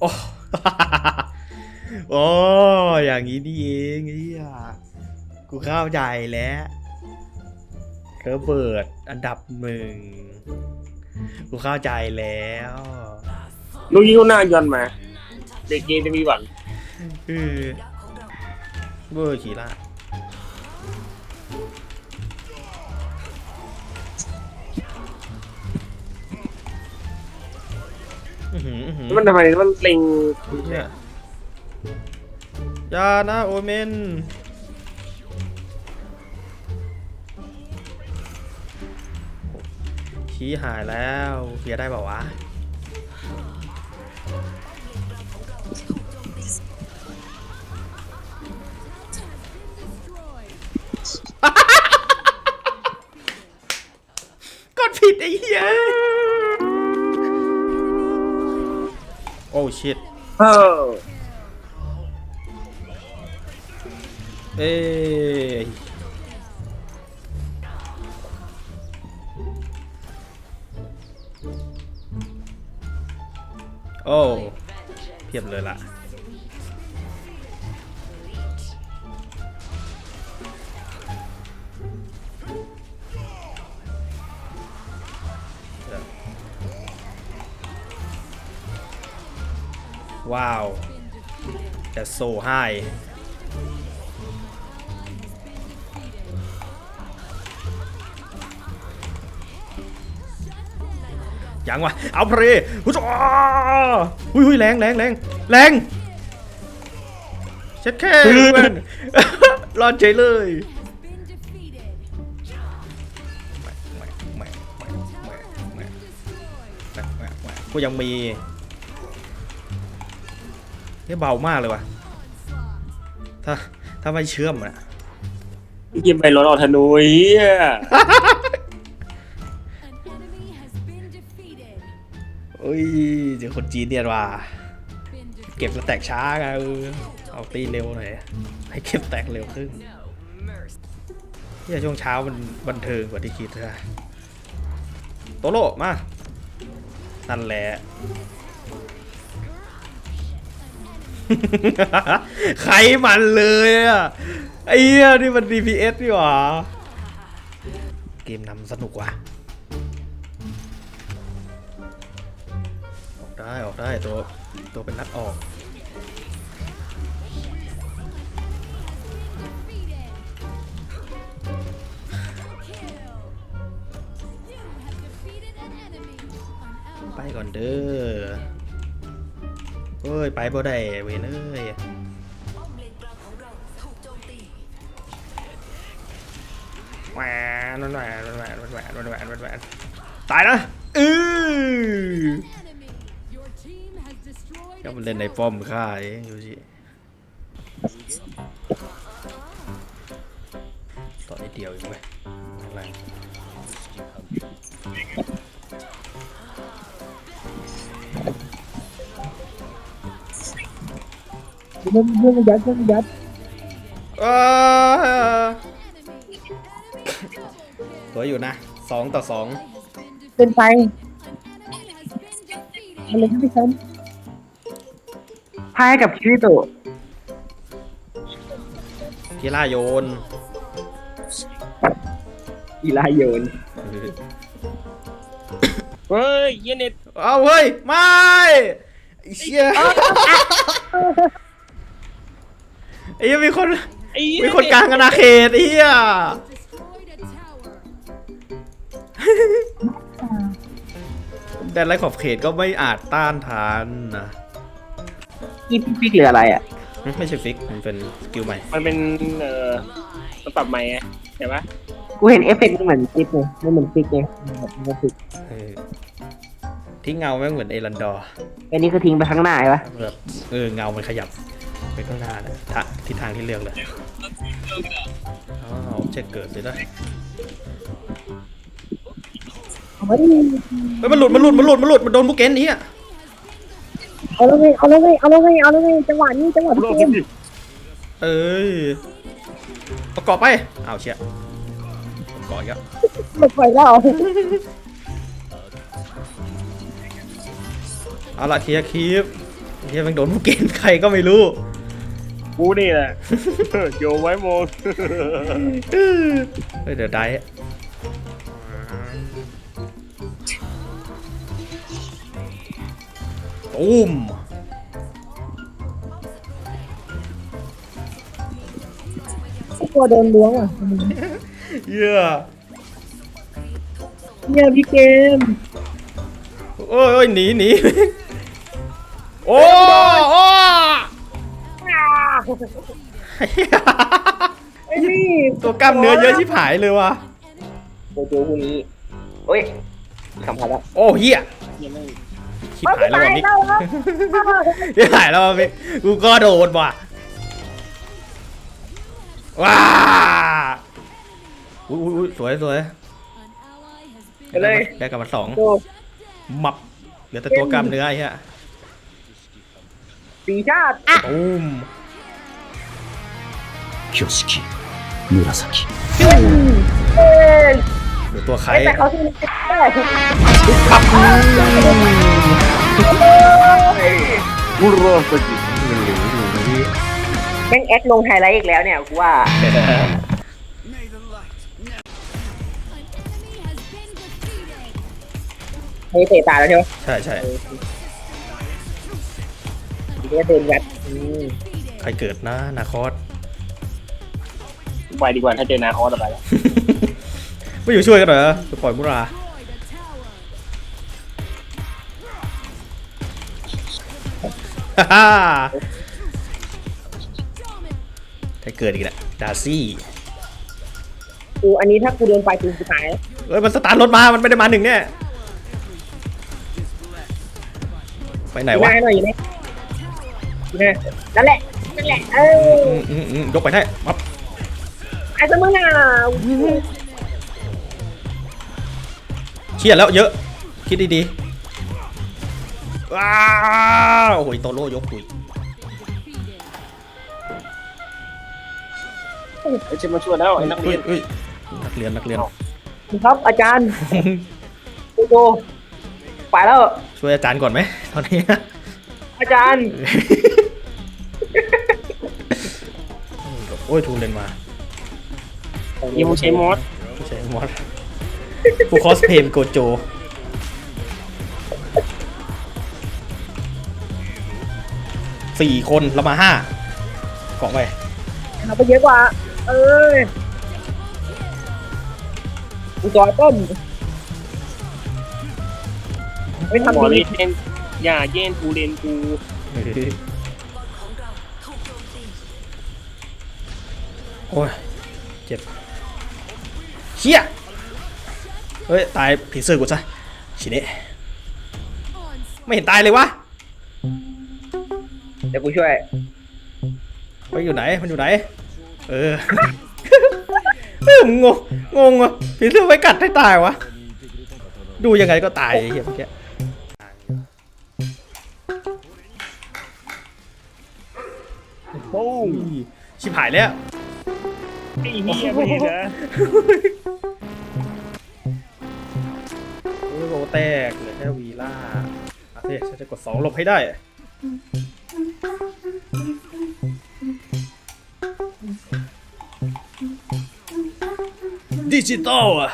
โอ้โอ้อย่างนี้นี่เองไอ้เหี้ยกูเข้าใจแล้วระเบิดอันดับหนึ่งกูเข้าใจแล้วลูกยิงหน้าย้อนมา เด็กเกมจะมีหวังคือเบอร์ขี่ละ อื้อหืออื้อหือมันทำไมมันเล็งเนี่ยอยานะโอเมนชี้หายแล้วเคลียร์ได้เปล่าวะ กดผิดไอ้เหี้ย โอ้ชิตเออเอ้ยโอ้เพียบเลยล่ะ ว้าว แต่โซไฮยังวะเอาเพลหุ้ยหุ้ยแรงแรงแรงแรงเช็ดแค่เพื่อนรอดใจเลยกูยังมี นี่เบามากเลยว่ะ ถ้าถ้าไม่เชื่อมอะยิงไปรถออกธนูเฮียเอ้ยเจอคนจีนเนียนว่ะเก็บแล้วแตกช้าไงเออเอาตีเร็วหน่อยให้เก็บแตกเร็วขึ้นเนี่ยช่วงเช้ามันบันเทิงกว่าที่คิดนะโตโร่มา นั่นแหละ ใครมันเลยอะไอ้เหี้ยนี่มัน DPS นี่หว่าเกมนำสนุกว่ะออกได้ออกได้ตัวตัวเป็นนัดออกไปก่อนเด้อ เอ้ย ไปบ่ได้เวนเอ้ยแหวนแหวนแหวนแหวนแหวนแหวนแหวนแหวนตายนะอือก็มันเล่นในป้อมค่าเองดูสิต่อนิดเดียวอีกไหมไม่ เป็นไรมันมันยัดมันยัดเออสวยอยู่นะสองต่อสองเป็นไปมันเลยไม่ซ้ำพายกับคิริโตะกีฬาโยนอีลาโยน เฮ้ยเหี้ยเน็ต เอาเฮ้ย ไม่ไอ้เชี่ย ไอ้เหี้ยมีคนไอ้เหี้ยมีคนกลางอาณาเขตไอ้เหี้ยแต่ไรขอบเขตก็ไม่อาจต้านทานนะนี่พี่ฟิกหรืออะไรอะไม่ใช่ฟิกมันเป็นสกิลใหม่ มันเป็นเอ่อมันปรับใหม่ไงเห็นปะกูเห็นเอฟเฟกต์มันเหมือนฟิกเลยมันเหมือนฟิกไงแบบมันฟิกเออทิ้งเงาแม่งเหมือนเอรันดอร์อันนี้คือทิ้งไปข้างหน้าใช่ปะแบบเออเงามันขยับไปข้างหน้านะทะ ทิศทางที่เลือกเลยอ๋อเช็คเกิดเลยนะเอาไว้ดิเฮ้ยมันหลุดมันหลุดมันหลุดมันหลุดมันโดนบุกเกนนี้อะเอาแล้วไงเอาแล้วไงเอาแล้วไงเอาแล้วไงจังหวะนี้จังหวะโลที่กเกมเอ้ยประกอบไปอ้าวเชี่ยประกอบอีกแล้วหมดไฟแล้วเอาละเคลียร์คลิปเฮียแม่งโดนผู้เกณฑ์ใครก็ไม่รู้ กูนี่แหละ โยไว้โมเฮ้ยเดี๋ยวได้ตูมกลัวโดนล้วงอะเหี้ยเนี่ยพี่เกมโอ้ยโอ้ยหนีหนีโอ้โอ้ ไอ้นี่ตัวกล้ามเนื้อเยอะชิบหายเลยว่ะโจโจพวกนี้เฮ้ยทำพอแล้วโอ้เฮียชิบหายแล้วว่ะมิกชิบหายแล้วว่ะมิกกูก็โดนว่ะ ว้าอุ้ยอุ้ยอุ้ยสวยสวยไปเลยได้กลับมาสองโจมับเหลือแต่ตัวกล้ามเนื้อไอ้เหี้ยสีชาติ ตูม 挙式紫 เอ้ย เหลือตัวใคร แต่เขาที่ได้ กูรอสกิ แม่งแอคลงไฮไลท์อีกแล้วเนี่ยกูว่าเฮ้ยเตะตาแล้วใช่ไหม ใช่ใช่ ทีนี้เดินยัดอืม ใครเกิดนะนาคอส ไปดีกว่าถ้าเจอนาคอสต่อไปแล้วไม่อยู่ช่วยกันเหรอจะปล่อยมุราฮ่าฮ่าใครเกิดอีกแล้วดาร์ซี่กูอันนี้ถ้ากูเดินไปกูจะตายแล้วเอ้ยมันสตาร์ทรถมา มันไม่ได้มาหนึ่งเนี่ยไปไหนวะง่ายหน่อยอยู่ไหมอยู่ไหนนั่นแหละนั่นแหละเอออืมอืมอืมยกไปได้มับ ไอ้สมึงอะเครียดแล้วเยอะ คิดดีๆว้าวโอ้ยโตโร่ยกปุยไอ้เชฟมาช่วยแล้วไอ้นักเรีเฮ้ยยนเฮ้ยนักเรียนนักเรียน ครับอาจารย์โจโจไปแล้ว ช่วยอาจารย์ก่อนไหมตอนนี้ อาจารย์ โอ้ยทูเรนมา ยิมใช้มอสไม่ใช่มอสผู้คอสเพลย์โกโจ สี่คนเรามาห้าเกาะไปเอาไปเยอะกว่า เอ้ยกูจอยต้มไม่หมอทำดีนี่เล่นอย่าเย็นกูเล่นกูโอ้ย เจ็บ เชี่ยเฮ้ย ตายผีเสื้อกูซะชิเนะไม่เห็นตายเลยวะเดี๋ยวกูช่วยไปอยู่ไหน มันอยู่ไหน เออเออมึงงงงงอะผีเสื้อไปกัดให้ตายวะ ดูยังไงก็ตายไอ้เหี้ยเมื่อกี้โอ้ยชิบหายแล้ว ไอ้เหี้ยไม่เห็นนะโอ้โรแตกเหลือแค่วีล่าอะเฮ้ยฉันจะกดสองหลบให้ได้ ดิจิตอลอะ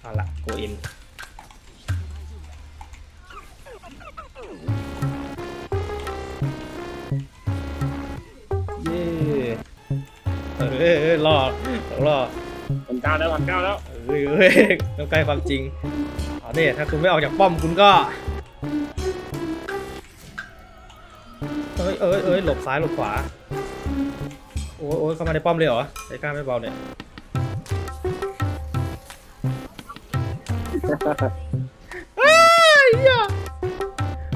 เอาละโกอิน ออเออเออรอดรอดพันเก้าแล้วพันเก้าแล้วเอ้ยเอ้ยต้องใกล้ความจริงเอาเนี่ยถ้าคุณไม่ออกจากป้อมคุณก็เอ้ยเอ้ยเอ้ยหลบซ้ายหลบขวาโอ้ยโอ้ยเข้ามาในป้อมเลยเหรอใจกล้าไม่เบาเนี่ยเอ้ยเหี้ย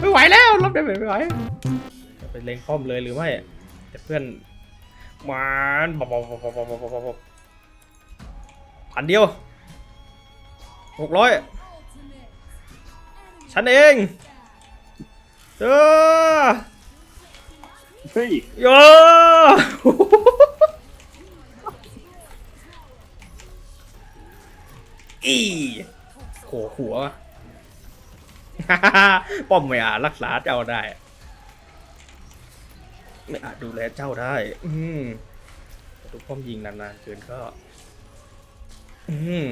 ไม่ไหวแล้วรบได้ไหมไม่ไหวจะไปเล็งป้อมเลยหรือไม่แต่เพื่อน มันบบบบบพันเดียวหกร้อยฉันเองเออเฮ้ยโยอีโขหัวป้อมไม่อารักษาเจ้าได้ ไม่อาจดูแลเจ้าได้ อืมแต่ทุกป้อมยิงนานๆเกินก็ อืม